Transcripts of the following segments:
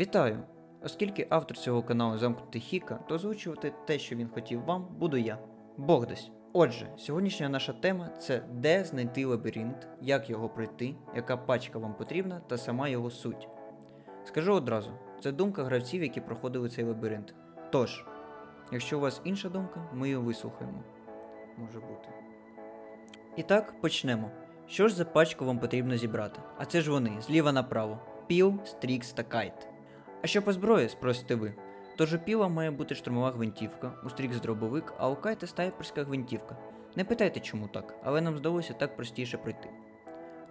Вітаю! Оскільки автор цього каналу замкнутий Хіка, то озвучувати те, що він хотів вам, буду я. Богдась. Отже, сьогоднішня наша тема це де знайти лабіринт, як його пройти, яка пачка вам потрібна та сама його суть. Скажу одразу, це думка гравців, які проходили цей лабіринт. Тож, якщо у вас інша думка, ми її вислухаємо. Може бути. І так, почнемо. Що ж за пачку вам потрібно зібрати? А це ж вони, зліва направо: Піл, Стрікс та Кайт. А що по зброї, спросите ви? Тож у піла має бути штурмова гвинтівка, у Стрікс дробовик, а у Кайта снайперська гвинтівка. Не питайте, чому так, але нам здалося так простіше пройти.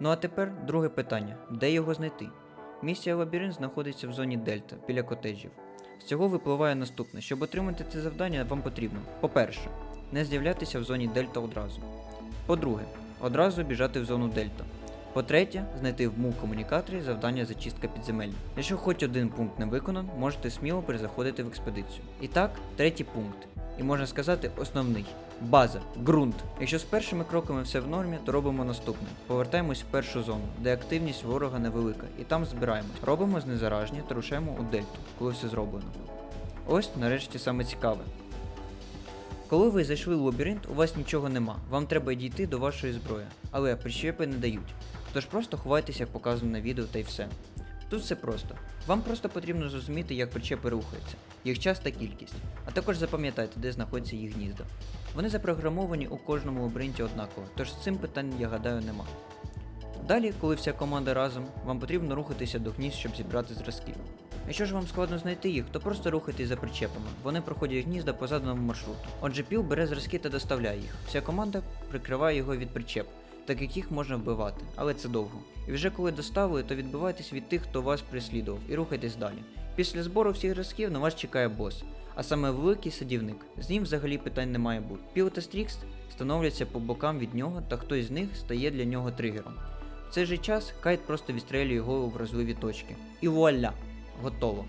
Ну а тепер друге питання: де його знайти? Місія лабіринт знаходиться в зоні Дельта, біля котеджів. З цього випливає наступне: щоб отримати це завдання, вам потрібно, по-перше, не з'являтися в зоні Дельта одразу. По-друге, одразу біжати в зону Дельта. По-третє, знайти в мув комунікаторі завдання зачистка підземелля. Якщо хоч один пункт не виконан, можете сміло перезаходити в експедицію. І так, третій пункт. І можна сказати, основний база, ґрунт. Якщо з першими кроками все в нормі, то робимо наступне: повертаємось в першу зону, де активність ворога невелика, і там збираємось. Робимо знезараження та рушаємо у дельту, коли все зроблено. Ось нарешті саме цікаве. Коли ви зайшли в лабіринт, у вас нічого нема, вам треба дійти до вашої зброї, але прищепи не дають. Тож просто ховайтеся, як показано на відео, та й все. Тут все просто. Вам просто потрібно зрозуміти, як причепи рухаються, їх час та кількість, а також запам'ятайте, де знаходяться їх гнізда. Вони запрограмовані у кожному лабіринті однаково, тож з цим питань, я гадаю, нема. Далі, коли вся команда разом, вам потрібно рухатися до гнізд, щоб зібрати зразки. Якщо ж вам складно знайти їх, то просто рухайтесь за причепами. Вони проходять гнізда по заданому маршруту. Отже, піл бере зразки та доставляє їх. Вся команда прикриває його від причеп, так як їх можна вбивати, але це довго. І вже коли доставили, то відбивайтесь від тих, хто вас переслідував, і рухайтесь далі. Після збору всіх зразків на вас чекає бос, а саме великий садівник. З ним взагалі питань не має бути. Піл та Стрікс становляться по бокам від нього, та хтось з них стає для нього тригером. В цей же час Кайт просто відстрелює його у вразливі точки. І вуаля! Готово.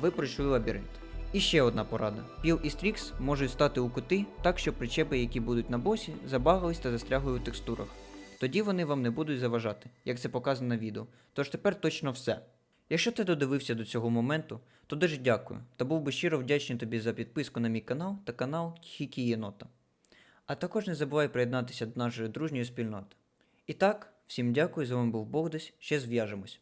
Ви пройшли лабіринт. І ще одна порада: Піл і Стрікс можуть стати у кути так, що причепи, які будуть на босі, забагались та застрягли у текстурах. Тоді вони вам не будуть заважати, як це показано на відео. Тож тепер точно все. Якщо ти додивився до цього моменту, то дуже дякую та був би щиро вдячний тобі за підписку на мій канал та канал Хікі Єнота. А також не забувай приєднатися до нашої дружньої спільноти. І так, всім дякую, з вами був Богдась, ще зв'яжемось.